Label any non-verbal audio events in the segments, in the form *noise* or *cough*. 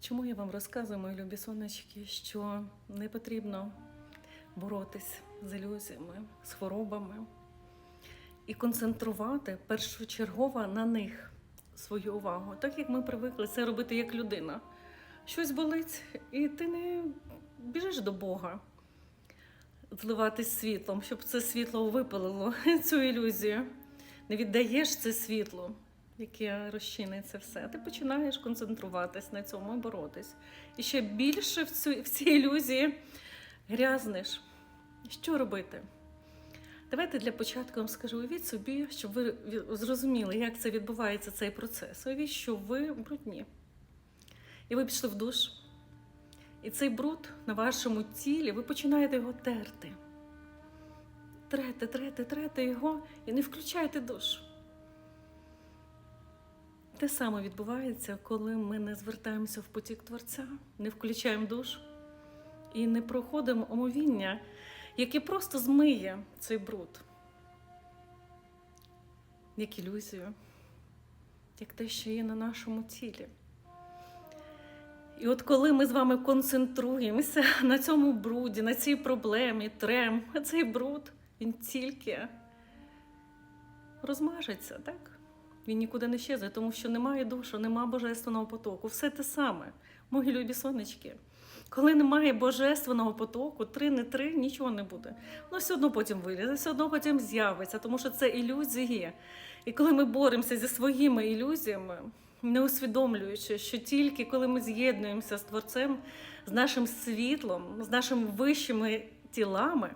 Чому я вам розказую, мої любі сонечки, що не потрібно боротись з ілюзіями, з хворобами і концентрувати першочергово на них свою увагу, так як ми привикли це робити як людина. Щось болить, і ти не біжиш до Бога зливатись світлом, щоб це світло випалило *laughs* цю ілюзію. Не віддаєш це світло, яке розчинить це все. Ти починаєш концентруватись на цьому і боротись. І ще більше в, цю, в цій ілюзії грязнеш. Що робити? Давайте для початку вам скажу, уявіть собі, щоб ви зрозуміли, як це відбувається цей процес. Уявіть, що ви брудні. І ви пішли в душ. І цей бруд на вашому тілі, ви починаєте його терти. Трете, трете, трете його і не включайте душ. Те саме відбувається, коли ми не звертаємося в потік Творця, не включаємо душ і не проходимо омовіння, яке просто змиє цей бруд, як ілюзію, як те, що є на нашому тілі. І от коли ми з вами концентруємося *laughs* на цьому бруді, на цій проблемі, трем, цей бруд, він тільки розмажеться, так? Він нікуди не щезне, тому що немає душу, немає божественного потоку. Все те саме, мої любі сонечки. Коли немає божественного потоку, три не три, нічого не буде. Воно все одно потім вилізе, все одно потім з'явиться, тому що це ілюзії. І коли ми боремося зі своїми ілюзіями, не усвідомлюючи, що тільки коли ми з'єднуємося з Творцем, з нашим світлом, з нашими вищими тілами,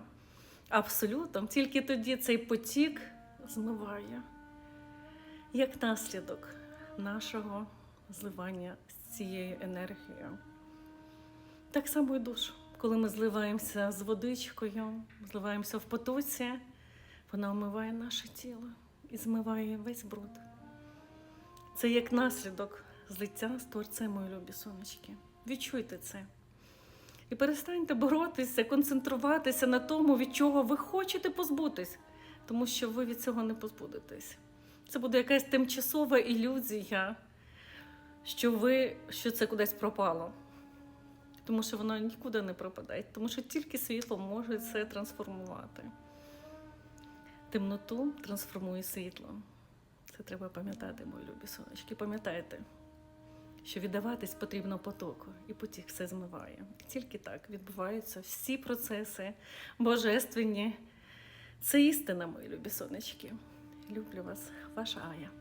абсолютом, тільки тоді цей потік змиває як наслідок нашого зливання з цією енергією. Так само і душ. Коли ми зливаємося з водичкою, зливаємося в потоці, вона омиває наше тіло і змиває весь бруд. Це як наслідок злиття з творцем, мої любі сонечки. Відчуйте це. І перестаньте боротися, концентруватися на тому, від чого ви хочете позбутись, тому що ви від цього не позбудетесь. Це буде якась тимчасова ілюзія, що ви що це кудись пропало. Тому що воно нікуди не пропадає, тому що тільки світло може це трансформувати. Темноту трансформує світло. Це треба пам'ятати, мої любі сонечки. Пам'ятайте, що віддаватись потрібно потоку, і потік все змиває. Тільки так відбуваються всі процеси божественні. Це істина, мої любі сонечки. Люблю вас, ваша Ая.